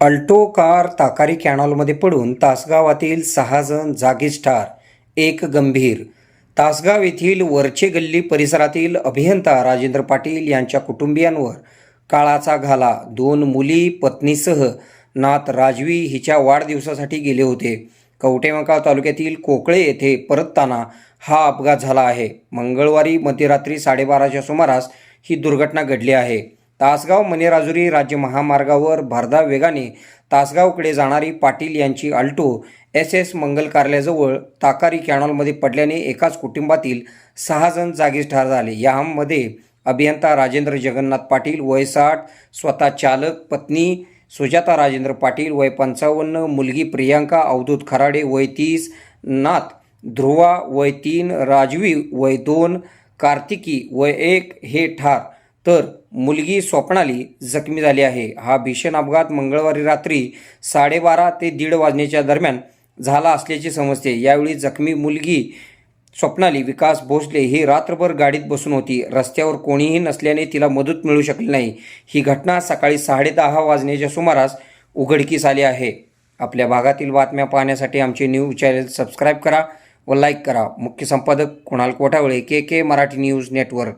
Alto car Takari कॅनॉलमध्ये पडून तासगावातील सहा जण जागीच ठार एक गंभीर. तासगाव येथील वरचे गल्ली परिसरातील अभियंता राजेंद्र पाटील यांच्या कुटुंबियांवर काळाचा घाला. दोन मुली पत्नीसह नात राजवी हिच्या वाढदिवसासाठी गेले होते. कवटेमंकाळ तालुक्यातील कोकळे येथे परतताना हा अपघात झाला आहे. मंगळवारी मध्यरात्री साडेबाराच्या सुमारास ही दुर्घटना घडली आहे. तासगाव मनेराजुरी राज्य महामार्गावर भरधाव वेगाने तासगावकडे जाणारी पाटील यांची अल्टो एस एस मंगल कार्यालयाजवळ ताकारी कॅनॉलमध्ये पडल्याने एकाच कुटुंबातील सहा जण जागीच ठार झाले यामध्ये अभियंता राजेंद्र जगन्नाथ पाटील वय साठ स्वतः चालक पत्नी सुजाता राजेंद्र पाटील वय पंचावन्न मुलगी प्रियांका अवधूत खराडे वय तीस नाथ ध्रुवा वय तीन राजवी वय दोन कार्तिकी वय एक हे ठार तर मुलगी स्वप्नाली जखमी झाली आहे. हा भीषण अपघात मंगळवारी रात्री साडेबारा ते दीड वाजण्याच्या दरम्यान झाला असल्याचे समजते. यावेळी जखमी मुलगी स्वप्नाली विकास भोसले ही रात्रभर गाडीत बसून होती. रस्त्यावर कोणीही नसल्याने तिला मदत मिळू शकली नाही. ही घटना सकाळी साडेदहा वाजण्याच्या सुमारास उघडकीस आली आहे. आपल्या भागातील बातम्या पाहण्यासाठी आमचे न्यूज चॅनल सबस्क्राईब करा व लाईक करा. मुख्य संपादक Kunal Kothawale K K Marathi news network.